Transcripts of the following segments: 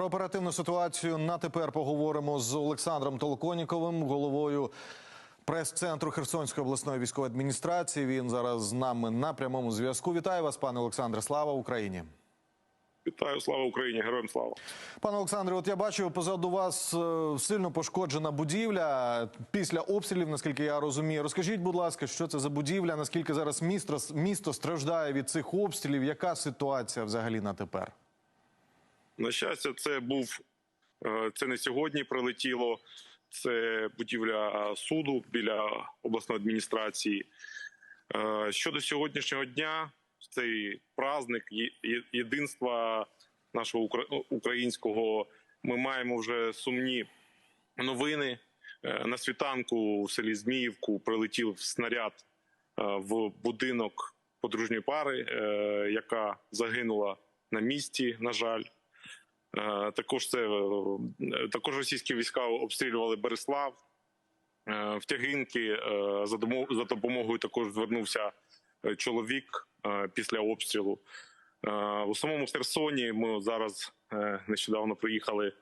Про оперативну ситуацію на тепер поговоримо з Олександром Толконіковим, головою прес-центру Херсонської обласної військової адміністрації. Він зараз з нами на прямому зв'язку. Вітаю вас, пане Олександре. Слава Україні. Вітаю, слава Україні, героям слава. Пане Олександре, от я бачу позаду вас е, сильно пошкоджена будівля після обстрілів, наскільки я розумію. Розкажіть, будь ласка, що це за будівля? Наскільки зараз місто, місто страждає від цих обстрілів? Яка ситуація взагалі на тепер? На щастя, це був е, це не сьогодні прилетіло. Це будівля суду біля обласної адміністрації. Е, Щодо сьогоднішнього дня, цей праздник єдинства нашого українського. Ми маємо вже сумні новини. Е, На світанку в селі Зміївку прилетів снаряд в будинок подружньої пари, яка загинула на місці. На жаль, також це е, також російські війська обстрілювали Береслав. Е, В Тягинки е, за допомогою також звернувся е, чоловік е, після обстрілу. Е, У самому Херсоні ми зараз е, нещодавно приїхали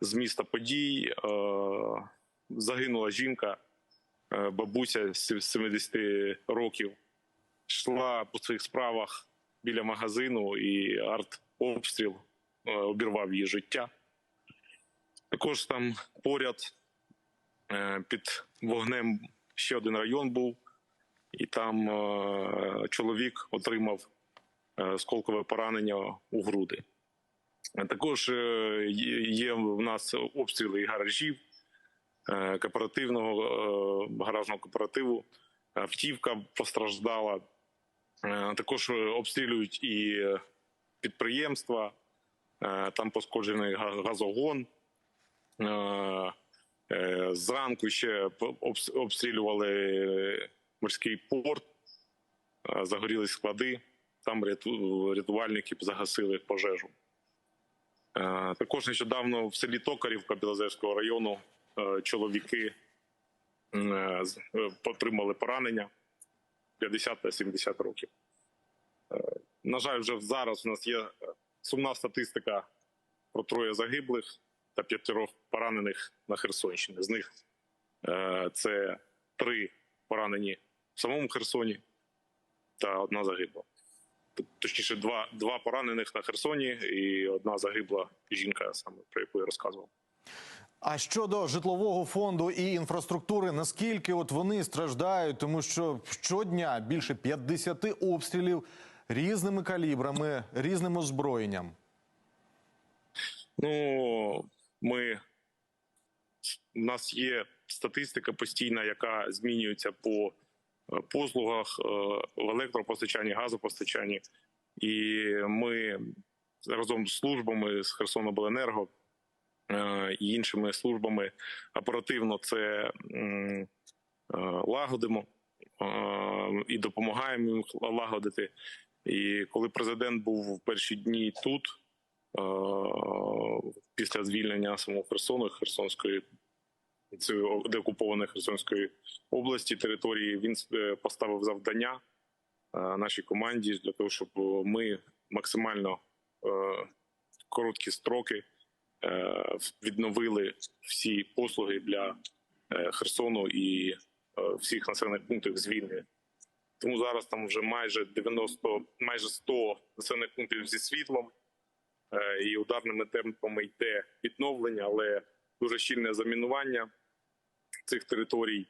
з міста подій. Е, Загинула жінка, е, бабуся з 70 років, йшла по своїх справах біля магазину і артобстріл е, обірвав її життя. Також там поряд е, під вогнем ще один район був, і там е, чоловік отримав е, сколкове поранення у груди. Е, Також е, є в нас обстріли гаражів е, кооперативного е, гаражного кооперативу. Автівка постраждала. Е, Також обстрілюють і е, підприємства. Е, Там пошкоджений газогон. Е, е, Зранку ще обстрілювали морський порт, загоріли склади. Там рятувальники загасили пожежу. Також нещодавно в селі Токарівка Білозерського району чоловіки отримали поранення 50 та 70 років. На жаль, вже зараз у нас є сумна статистика про троє загиблих та п'ятеро поранених на Херсонщині. З них е, це три поранені в самому Херсоні та одна загибла. Точніше, два, два поранених на Херсоні і одна загибла жінка, саме про яку я розказував. А щодо житлового фонду і інфраструктури, наскільки от вони страждають, тому що щодня більше 50 обстрілів різними калібрами, різним озброєнням. Ну, ми у нас є статистика постійна, яка змінюється по е, послугах е, в електропостачанні, газопостачанні, і ми разом з службами з Херсонобленерго е, і іншими службами оперативно це лагодимо і допомагаємо їм лагодити. І коли президент був в перші дні тут, е, після звільнення самого Херсону, Херсонської деокупованої Херсонської області території, він е, поставив завдання е, нашій команді для того, щоб ми максимально короткі строки відновили всі послуги для Херсону і всіх населених пунктів звільнення. Тому зараз там вже майже 90, майже 100 населених пунктів зі світлом е, і ударними темпами йде відновлення, але дуже щільне замінування цих територій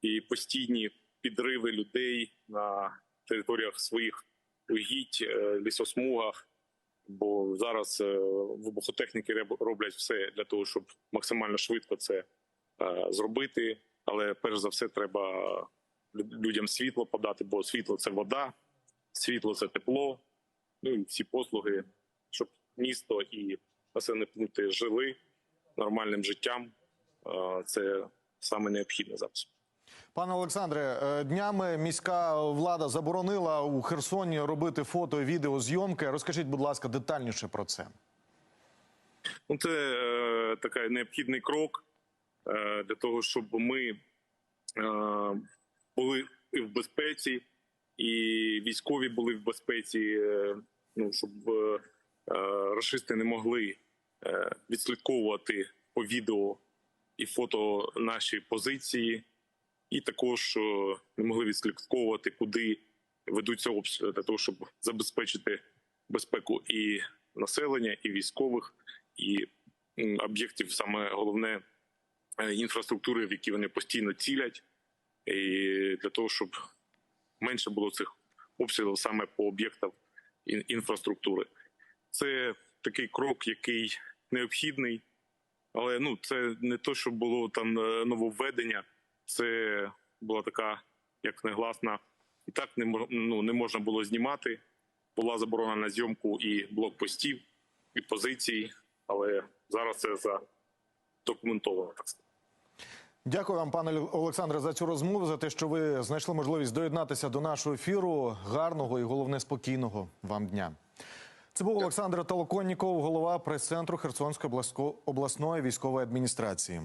і постійні підриви людей на територіях своїх угідь, е, лісосмугах. Бо зараз е, вибухотехніки роблять все для того, щоб максимально швидко це зробити. Але перш за все треба людям світло подати, бо світло це вода, світло це тепло, ну і всі послуги, щоб місто і населені пункти жили нормальним життям. Це саме необхідне зараз. Пане Олександре, е, днями міська влада заборонила у Херсоні робити фото і відеозйомки. Розкажіть, будь ласка, детальніше про це. Ну, це е, такий необхідний крок е, для того, щоб ми е, були в безпеці, і військові були в безпеці, е, ну щоб е, е, не могли відслідковувати по відео і фото наші позиції, і також не могли відслідковувати, куди ведуться обстріли для того, щоб забезпечити безпеку і населення, і військових, і об'єктів, саме головне інфраструктури, в які вони постійно цілять, і для того, щоб менше було цих обстрілів саме по об'єктам інфраструктури. Це такий крок, який необхідний, але ну це не то, що було там е, нововведення, це була така як негласна. І так не ну, не можна було знімати. Була заборона на зйомку і блокпостів, і позицій, але зараз це задокументовано так. Дякую вам, пане Олександре, за цю розмову, за те, що ви знайшли можливість доєднатися до нашого ефіру. Гарного і головне спокійного вам дня. Це був Олександр Толоконніков, голова прес-центру Херсонської обласної військової адміністрації.